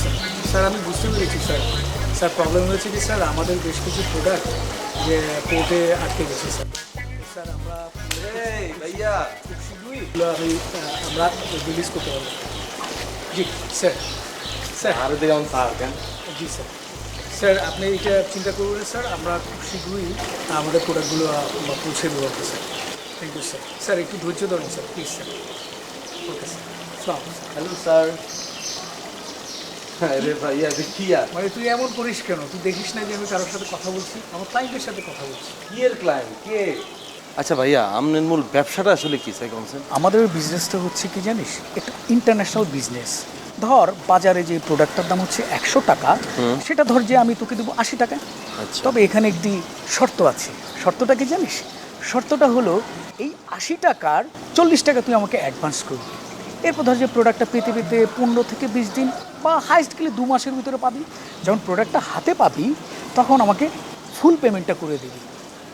Sir. Sir আমি বুঝতে পেরেছি স্যার। স্যার প্রবলেম হয়েছে কি স্যার? আমাদের বেশ কিছু প্রোডাক্ট যে কোর্টে আটকে গেছে স্যার। স্যার আমরা ভাইয়া খুব শীঘ্রই। এগুলো আমি আমরা রিলিজ করতে পারব। জি স্যার। স্যার। আরে দেখলাম স্যার কেন? জি স্যার। স্যার আপনি এটা চিন্তা করবেন স্যার। আমরা খুব শীঘ্রই আমাদের প্রোডাক্টগুলো পৌঁছে দেবো sir. Thank you sir sir একটু ধৈর্য ধরুন sir. Please sir okay sir hello sir আরে ভাইয়া এটা কি আর? মানে তুই এমন করিস কেন? তুই দেখিস না যে আমি কারোর সাথে কথা বলছি? আমার ক্লায়েন্টের সাথে কথা বলছি। কি এর ক্লায়েন্ট কে? আচ্ছা ভাইয়া আপনার মূল ব্যবসাটা আসলে কি স্যার কনসেন আমাদের বিজনেসটা হচ্ছে কি জানিস? একটা ইন্টারন্যাশনাল বিজনেস ধর বাজারে যে প্রোডাক্টটার দাম হচ্ছে একশো টাকা সেটা ধর যে আমি তোকে দেবো আশি টাকা। আচ্ছা। তবে এখানে একটি শর্ত আছে। শর্তটা কি জানিস? শর্তটা হলো এই আশি টাকার চল্লিশ টাকা তুই আমাকে অ্যাডভান্স করবি। এরপর ধর যে প্রোডাক্টটা পেতে পেতে পনেরো থেকে বিশ দিন বা হাইস্ট গেলে দু মাসের ভিতরে পাবি। যখন প্রোডাক্টটা হাতে পাবি তখন আমাকে ফুল পেমেন্টটা করে দিবি।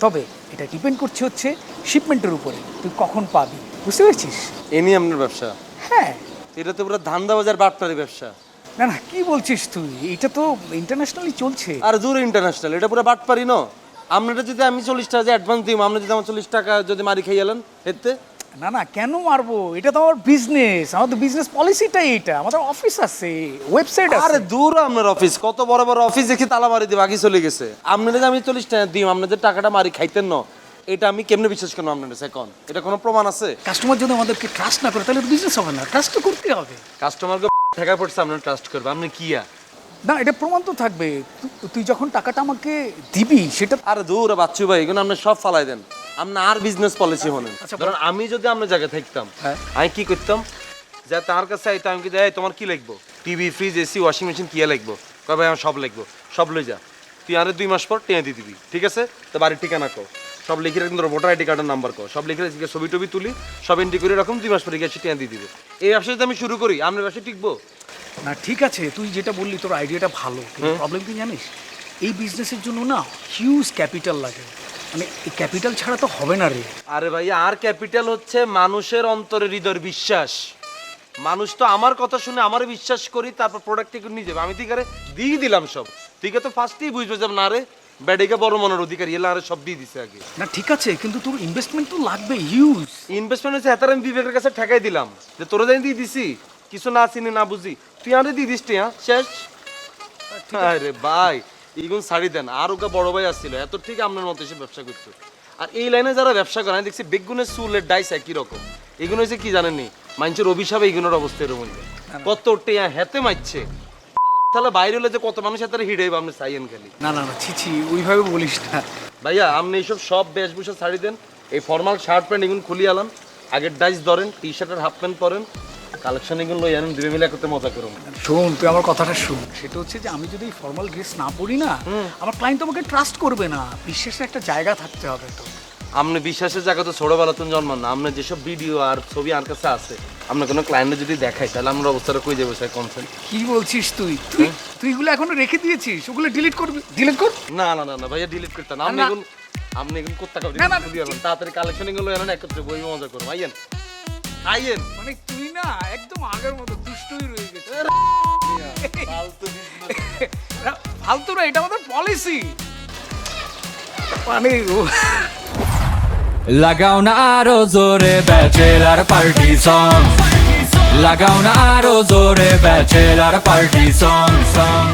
তবে এটা ডিপেন্ড করছে হচ্ছে শিপমেন্টের উপরে তুই কখন পাবি বুঝতে পেরেছিস? এ নিয়ে আপনার ব্যবসা? হ্যাঁ। এটা তো পুরো ধান্দা বাজার বাটপারি ব্যবসা। না না কি বলছিস তুই? এটা তো ইন্টারন্যাশনালি চলছে। আর দূর ইন্টারন্যাশনাল এটা পুরো বাটপারি ন? আপনারা যদি আমি চল্লিশ টাকা অ্যাডভান্স দিই আপনি যদি আমার চল্লিশ টাকা যদি মারি খাই এলেন এতে? না না কেন মারবো? এটা তো আমার বিজনেস আমাদের বিজনেস পলিসিটাই এটা আমাদের অফিস আছে ওয়েবসাইট আছে। আরে দূর আপনার অফিস কত বড় বড় অফিস দেখি তালা মারি দিয়ে বাকি চলে গেছে। আপনারা যে আমি চল্লিশ টাকা দিই আপনাদের টাকাটা মারি খাইতেন না। এটা আমি কেমনে বিশ্বাস করব আপনাদের সেকন এটা কোনো প্রমাণ আছে? কাস্টমার যদি আমাদেরকে ট্রাস্ট না করে তাহলে বিজনেস হবে না ট্রাস্ট তো করতে হবে। কাস্টমারকে ঠেকা পড়ছে আপনার ট্রাস্ট করবে আপনি কি আর? না এটা প্রমাণ তো থাকবে। তুই যখন টাকাটা আমাকে দিবি সেটা আরে দূর বাচ্চু ভাই এগুলো আপনি সব ফালাই দেন। আপনি আর বিজনেস পলিসি হলেন আচ্ছা, ধরুন আমি যদি আপনার জায়গায় থাকতাম হ্যাঁ। আমি কি করতাম? যে তার কাছে আইতাম আমি কি দেয় তোমার কি লিখব TV fridge AC washing machine কি লিখব কবে আমি সব লিখব সব লই যা। তুই আরে দুই মাস পর টেনে দিয়ে দিবি ঠিক আছে? তো বাড়ির ঠিকানা কো সব লিখে রাখুন ধরো ভোটার আইডি কার্ডের নাম্বার কো সব লিখে রাখি ছবি টবি তুলি সব এন্ট্রি করে রাখুন দুই মাস পরে গিয়ে টেনে দিয়ে দিবে। এই ব্যবসা যদি আমি শুরু করি আপনার ব্যবসা টিকবো? না ঠিক আছে তুই যেটা বললি তোর আইডিয়াটা ভালো। প্রবলেম কি জানিস? এই বিজনেসের জন্য না হিউজ ক্যাপিটাল লাগে। মানে এই ক্যাপিটাল ছাড়া তো হবে না রে। আরে ভাই আর ক্যাপিটাল হচ্ছে মানুষের অন্তরে হৃদয়ের বিশ্বাস। মানুষ তো আমার কথা শুনে আমার বিশ্বাস করি তারপর প্রোডাক্ট থেকে নিয়ে যাবে। আমি ঠিক আরে দিয়ে দিলাম সব। ঠিক আছে ফার্স্টেই বুঝবে যাব না রে ব্যাডিকে বড় মনের অধিকারী এলা আরে সব দিয়ে দিছে আগে। না ঠিক আছে কিন্তু তোর ইনভেস্টমেন্ট তো লাগবে হিউজ ইনভেস্টমেন্ট হচ্ছে এত আমি বিবেকের কাছে ঠেকাই দিলাম। যে তোরা জানি দিয়ে দিছি কিছু না চিনি না বুঝি। তুই আরে দিয়ে দিস হ্যাঁ শেষ। আরে ভাই এইগুলো ছাড়ি দেন আর ওকে বড় ভাই আসছিল এত ঠিক আপনার মতো এসে ব্যবসা করতো আর এই লাইনে যারা ব্যবসা করে আমি দেখছি বেগুনের চুলের ডাইস একই রকম। এগুলো হচ্ছে কি জানেননি? মানুষের অভিশাপে এইগুলোর অবস্থা এরকম কত টেয়া হেতে মারছে। তাহলে বাইরে হলে যে কত মানুষ হাতে হিড়ে আপনি চাইয়েন খালি। না না না ছি ছি ওইভাবে বলিস না। ভাইয়া আপনি এইসব সব বেশভূষা ছাড়ি দেন। এই ফর্মাল শার্ট প্যান্ট এগুলো খুলিয়ে আলাম আগের ডাইস ধরেন টি শার্টের হাফ প্যান্ট পরেন। কালেকশন এগুলো লই আনেন দুই মিলে করতে মজা করুন। শোন তুই আমার কথাটা শোন। সেটা হচ্ছে যে আমি যদি ফর্মাল ড্রেস না পরি না আমার ক্লায়েন্ট আমাকে ট্রাস্ট করবে না। বিশ্বাসের একটা জায়গা থাকতে হবে তো। আপনি বিশ্বাসের জায়গা তো ছোটবেলা তুমি জন্মান না। আপনার যেসব ভিডিও আর ছবি আর কাছে আছে আপনার কোনো ক্লায়েন্টে যদি দেখাই তাহলে আমরা অবস্থাটা কই যাব স্যার কনসেন্ট কি বলছিস তুই? তুই তুই এগুলো এখনও রেখে দিয়েছিস? ওগুলো ডিলিট করবি? ডিলিট কর। না না না না ভাইয়া ডিলিট আপনি না। আপনি এখন কোথা কাউরি না, না। আনেন তাড়াতাড়ি কালেকশন এগুলো একত্রে বই মজা করুন আইয়েন আইয়েন মানে তুই না একদম আগের মতো দুষ্টই রয়ে গেছে ফালতু না, এটা আমাদের পলিসি মানে লাগাও না আরও জোরে ব্যাচেলার পার্টি সং লাগাও না আরও জোরে ব্যাচেলার পার্টি সং সং